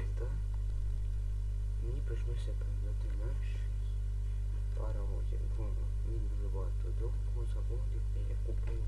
гнізда. Мені прийшлося продати наші паровозів. Він дуже багато довго заводив і я купив.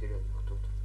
серьезно кто-то.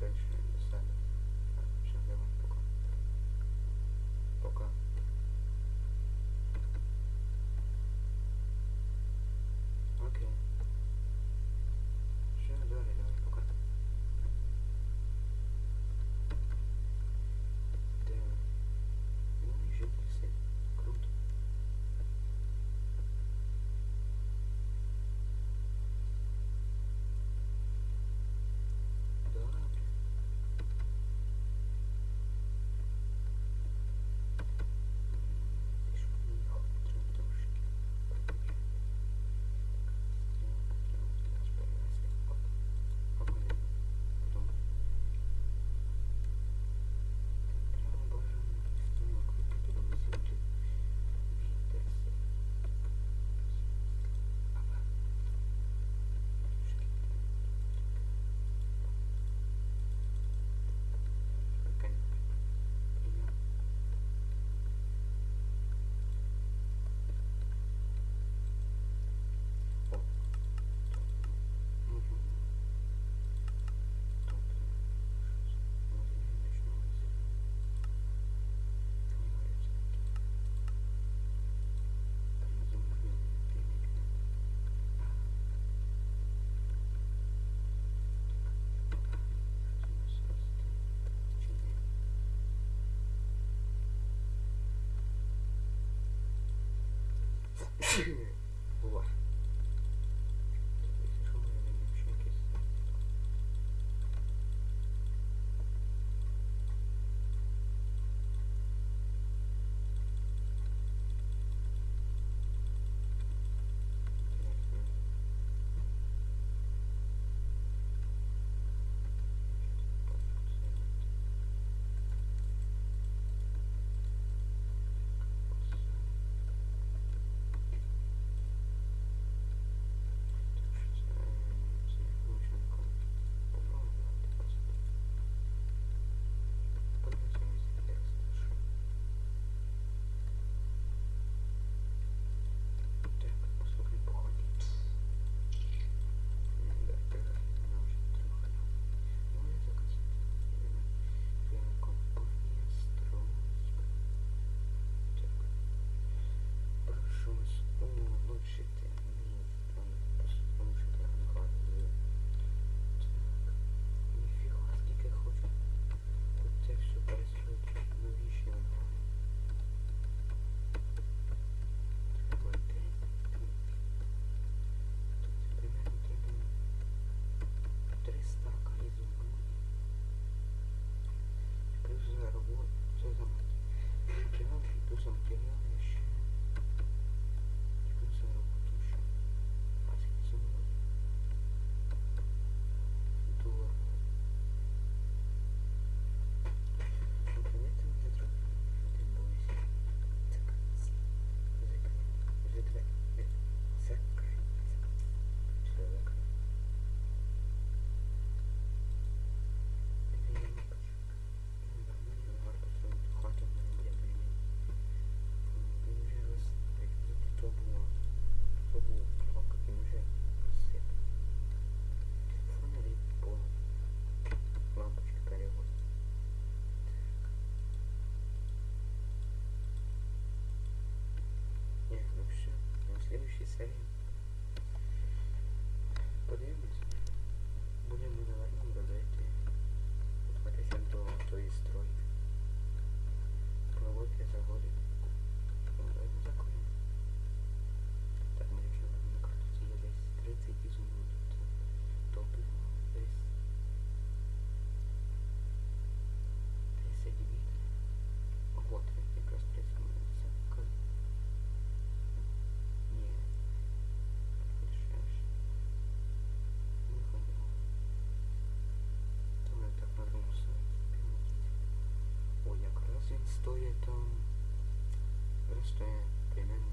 До себе. Yeah. saved. Там. просто я примерно